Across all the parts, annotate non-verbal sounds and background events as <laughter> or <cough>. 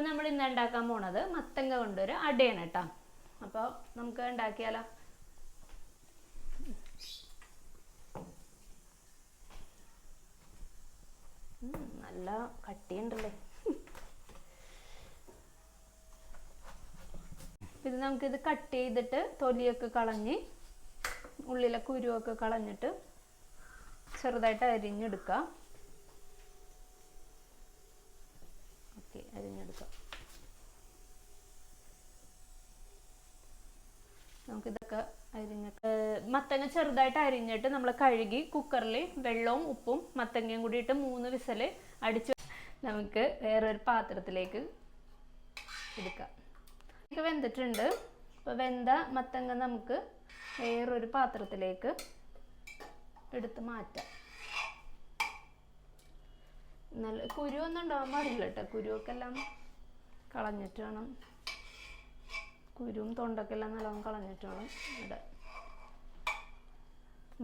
അപ്പം നമ്മൾ ഇന്ന് ഉണ്ടാക്കാൻ പോണത് മത്തങ്ങ കൊണ്ടൊരു അടയാണ് കേട്ടോ. അപ്പോൾ നമുക്ക് ഉണ്ടാക്കിയാലോ? നല്ല കട്ടിയുണ്ടല്ലേ? ഇത് നമുക്കിത് കട്ട് ചെയ്തിട്ട് തൊലിയൊക്കെ കളഞ്ഞ് ഉള്ളിലെ കുരുവൊക്കെ കളഞ്ഞിട്ട് ചെറുതായിട്ട് അരിഞ്ഞെടുക്കാം. നമുക്കിതൊക്കെ അരിഞ്ഞിട്ട് മത്തങ്ങ ചെറുതായിട്ട് അരിഞ്ഞിട്ട് നമ്മൾ കഴുകി കുക്കറിൽ വെള്ളവും ഉപ്പും മത്തങ്ങയും കൂടി ഇട്ട് മൂന്ന് വിസൽ അടിച്ച് നമുക്ക് വേറൊരു പാത്രത്തിലേക്ക് എടുക്കാം. ഇത് വെന്തിട്ടുണ്ട്. അപ്പോൾ വെന്ത മത്തങ്ങ നമുക്ക് വേറൊരു പാത്രത്തിലേക്ക് എടുത്ത് മാറ്റാം. നല്ല കുരു ഒന്നും ഉണ്ടാവാൻ പാടില്ല കേട്ടോ കുരുവൊക്കെ എല്ലാം കളഞ്ഞിട്ട് വേണം. കുരുവും തൊണ്ടക്കെല്ലാം നല്ലോണം കളഞ്ഞിട്ട് ഇവിടെ.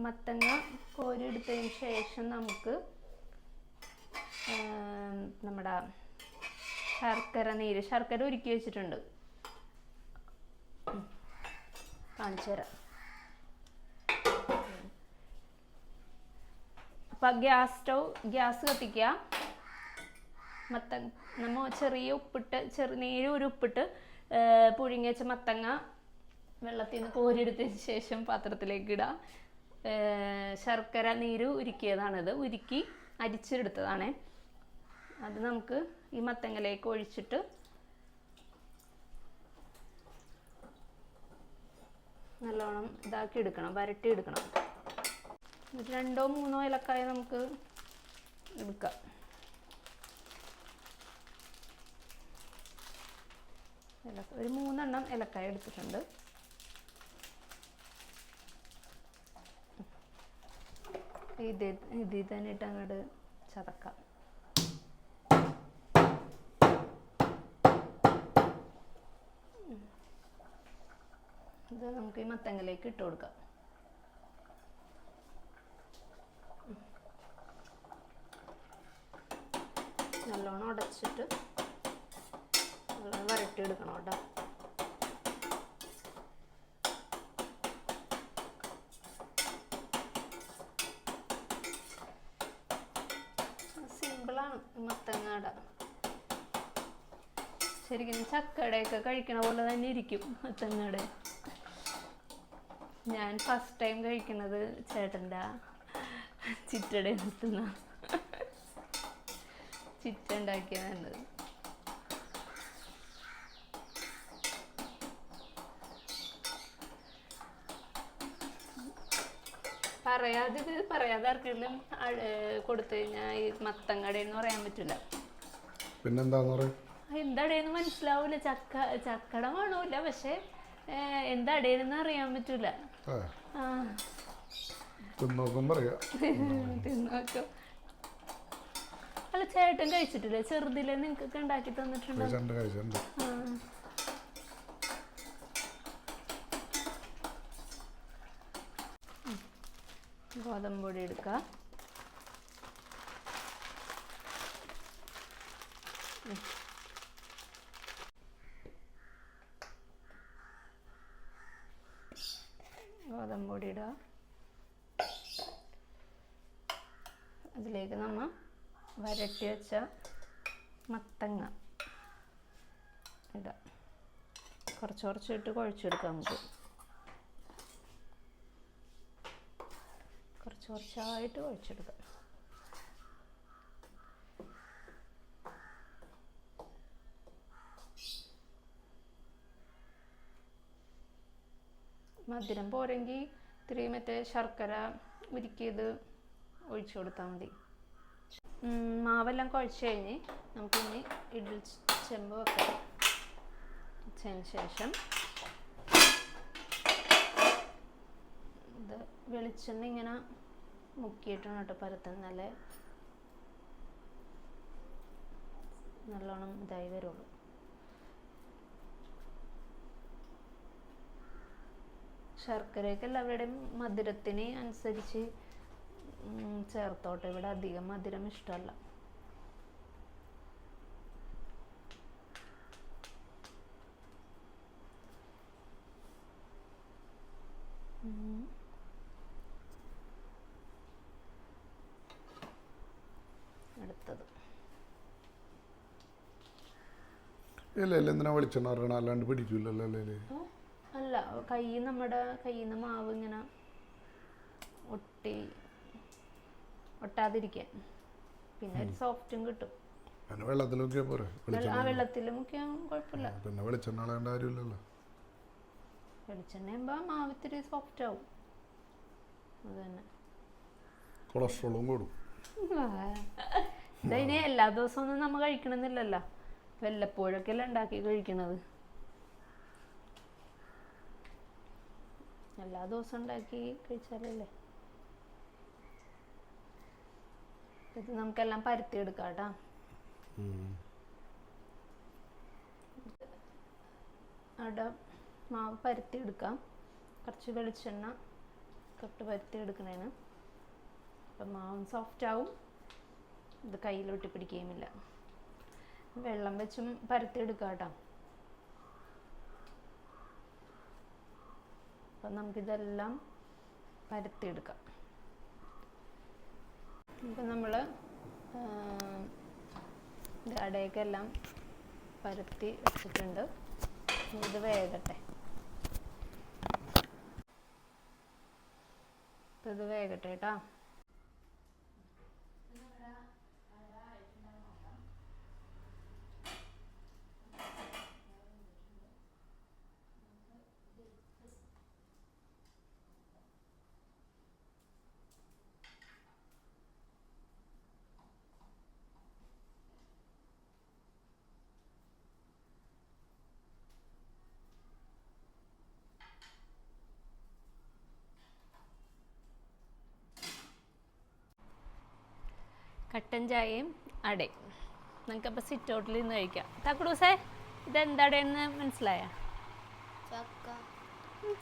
മത്തങ്ങ കോരി എടുത്തതിന് ശേഷം നമുക്ക് നമ്മുടെ ശർക്കര നീര് ശർക്കര ഉരുക്കി വെച്ചിട്ടുണ്ട്. കാണിച്ചു തരാം. അപ്പം ഗ്യാസ് സ്റ്റൗ ഗ്യാസ് കത്തിക്കുക. മത്തങ്ങ നമ്മ ചെറിയ ഉപ്പിട്ട് ചെറു നേരെ ഒരു ഉപ്പിട്ട് പുഴുങ്ങി വെച്ച മത്തങ്ങ വെള്ളത്തിൽ നിന്ന് കോരിയെടുത്തതിന് ശേഷം പാത്രത്തിലേക്ക് ഇടാം. ശർക്കര നീര് ഉരുക്കിയതാണത്. ഉരുക്കി അരിച്ചെടുത്തതാണ്. അത് നമുക്ക് ഈ മത്തങ്ങലേക്ക് ഒഴിച്ചിട്ട് നല്ലോണം ഇതാക്കി എടുക്കണം വരട്ടി എടുക്കണം. രണ്ടോ മൂന്നോ ഇലക്കായ നമുക്ക് എടുക്കാം. ഒരു മൂന്നെണ്ണം ഇലക്കായ എടുത്തിട്ടുണ്ട്. ഇത് ഇതിൽ തന്നെ ഇട്ട് അങ്ങോട്ട് ചതക്കാം. ഇത് നമുക്ക് ഈ മത്തങ്ങലേക്ക് ഇട്ട് കൊടുക്കാം. നല്ലോണം ഉടച്ചിട്ട് വരട്ടി എടുക്കണം കേട്ടോ. സിമ്പിളാണ് മത്തങ്ങാട. ശരിക്കും ചക്കടയൊക്കെ കഴിക്കണ പോലെ തന്നെ ഇരിക്കും മത്തങ്ങാട. ഞാൻ ഫസ്റ്റ് ടൈം കഴിക്കുന്നത് ചേട്ടന്റെ ചിറ്റടയിൽ നിർത്തുന്ന ചിറ്റ ഉണ്ടാക്കിയതാണ്. പറയാതെ ഇത് പറയാതെ ആർക്കെങ്കിലും കൊടുത്തു കഴിഞ്ഞാൽ ഈ മത്തങ്ങടയെന്ന് പറയാൻ പറ്റില്ല. പിന്നെന്താന്ന് പറയാ? എന്തടേന്ന് മനസ്സിലാവൂല. ചക്ക ചക്കട കാണൂല പക്ഷെ എന്താടേന്ന് അറിയാൻ പറ്റൂല. <laughs> അല്ല ചേട്ടൻ കഴിച്ചിട്ടില്ല? ചെറുതിലെ നിങ്ങൾക്കൊക്കെ ഉണ്ടാക്കി തന്നിട്ടുണ്ടോ? ഗോതമ്പ് പൊടി എടുക്കുക. ഗോതമ്പ് പൊടി ഇടുക. അതിലേക്ക് നമ്മൾ വരട്ടി വെച്ച മത്തങ്ങ ഇടാം കുറച്ച് കുറച്ചിട്ട് കുഴച്ചെടുക്കാം നമുക്ക്. കുറച്ച് കുറച്ചായിട്ട് കുഴച്ചെടുക്കാം മധുരം പോരെങ്കിൽ ഇത്തിരി മറ്റേ ശർക്കര ഉരുക്കിയത് ഒഴിച്ചു കൊടുത്താൽ മതി. മാവെല്ലാം കുഴച്ച് കഴിഞ്ഞ് നമുക്കിനി ഇഡ്ഡലി ചെമ്പ് വെക്കാം. വെച്ചതിന് ശേഷം ഇത് വെളിച്ചെണ്ണ ഇങ്ങനെ മുക്കിയിട്ടാണ് കേട്ടോ പരത്തുന്നത് നല്ല നല്ലോണം ഇതായി വരുള്ളൂ. ശർക്കരയൊക്കെ എല്ലാവരുടെയും മധുരത്തിന് അനുസരിച്ച് ചേർത്തോട്ടെ. ഇവിടെ അധികം മധുരം ഇഷ്ടമല്ല. Mm-hmm. ഇല്ല ഇല്ല എന്തിനാ വെളിച്ചെണ്ണ അറിയണം അല്ലാണ്ട് പിടിക്കൂലല്ലോ അല്ലേ അല്ലേ കൈ നമ്മുടെ കയ്യിൽ നിന്ന് മാവ് ഇങ്ങനെ ഒട്ടി ഒട്ടാതിരിക്കാൻ. പിന്നെ ഒരു സോഫ്റ്റും കിട്ടും. പിന്നെ വെള്ളത്തിൽ നോക്കിയാൽ പോരെ ആ വെളിച്ചെണ്ണ വെള്ളത്തിൽ മുക്കിയാൽ കുഴപ്പമില്ല. പിന്നെ വെളിച്ചെണ്ണ കളയേണ്ട കാര്യമില്ലല്ലോ. വെളിച്ചെണ്ണയുമ്പോൾ മാവ് ഇത്തിരി സോഫ്റ്റ് ആവും. അത് തന്നെ. കൊളസ്ട്രോളും കൂടും. ഇതിന് എല്ലാ ദിവസവും ഒന്നും നമ്മൾ കഴിക്കണമെന്നില്ലല്ലോ. വല്ലപ്പോഴൊക്കെ അല്ലേ ഉണ്ടാക്കി കഴിക്കണത്? എല്ലാ ദിവസവും ഉണ്ടാക്കി കഴിച്ചാലല്ലേ? ഇത് നമുക്കെല്ലാം പരത്തി എടുക്കാം കേട്ടോ. അവിടെ മാവ് പരത്തി എടുക്കാം. കുറച്ച് വെളിച്ചെണ്ണ കട്ട് പരത്തി എടുക്കണേന് അപ്പം മാവും സോഫ്റ്റ് ആവും. ഇത് കയ്യിലൊട്ടി പിടിക്കുകയുമില്ല വെള്ളം വെച്ചും പരത്തി എടുക്കാം കേട്ടോ. അപ്പം നമുക്കിതെല്ലാം പരത്തിയെടുക്കാം. ഇപ്പം നമ്മൾ അടയൊക്കെല്ലാം പരത്തി വെച്ചിട്ടുണ്ട്. ഇത് വേകട്ടെ. ഇത് വേകട്ടെ കേട്ടോ. കട്ടൻ ചായയും അടയും നമുക്കപ്പോൾ സിറ്റ് ഔട്ടിൽ നിന്ന് കഴിക്കാം. തക്കുടൂസേ ഇതെന്തടയെന്ന് മനസ്സിലായ? ചക്ക.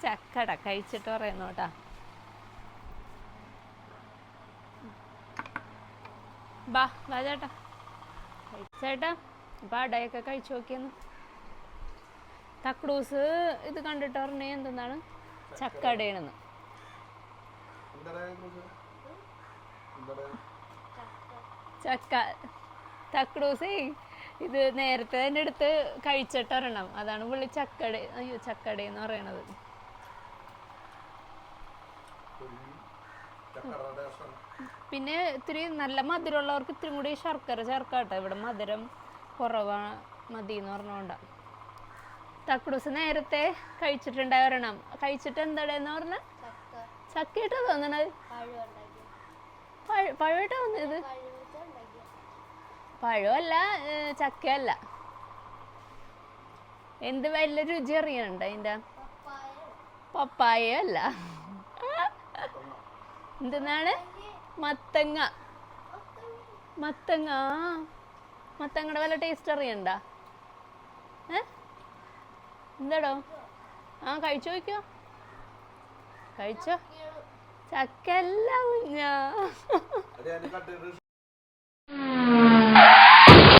ചക്കട. കഴിച്ചിട്ട് പറയുന്നു കേട്ടാ. ബാ ബാ ചേട്ടാ. ചേട്ടാ. അപ്പം അടയൊക്കെ കഴിച്ചു നോക്കിയെന്ന്. തക്കുടൂസ് ഇത് കണ്ടിട്ട് പറഞ്ഞേ എന്തെന്നാണ്? ചക്കടയാണെന്ന് ചക്ക തക്കടൂസേ ഇത് നേരത്തെ തന്നെ എടുത്ത് കഴിച്ചിട്ടൊരെണ്ണം അതാണ് പുള്ളി ചക്കട അയ്യോ ചക്കട എന്ന് പറയണത്. പിന്നെ ഇത്തിരി നല്ല മധുരമുള്ളവർക്ക് ഇത്തിരി കൂടി ശർക്കര ചേർക്കാട്ടോ. ഇവിടെ മധുരം കുറവാ മതി എന്ന് പറഞ്ഞോണ്ട. തക്കുടൂസ് നേരത്തെ കഴിച്ചിട്ടുണ്ടായി ഒരെണ്ണം. കഴിച്ചിട്ട് എന്താടെന്ന് പറഞ്ഞ? ചക്ക. ചക്കയിട്ടാ തോന്നണത്. പഴം ഉണ്ടാക്കിയ പഴ പഴമായിട്ടാ തോന്നിയത്. പഴമല്ല ചക്കയല്ല. എന്ത് വല്ല രുചി അറിയണ്ട അതിന്റെ പപ്പായ അല്ല എന്തെന്നാണ്? മത്തങ്ങ. മത്തങ്ങ മത്തങ്ങടെ വല്ല ടേസ്റ്റ് അറിയണ്ട? എന്താടോ? ആ കഴിച്ചു നോക്കിയോ കഴിച്ചോ? ചക്കല്ല കുഞ്ഞാ.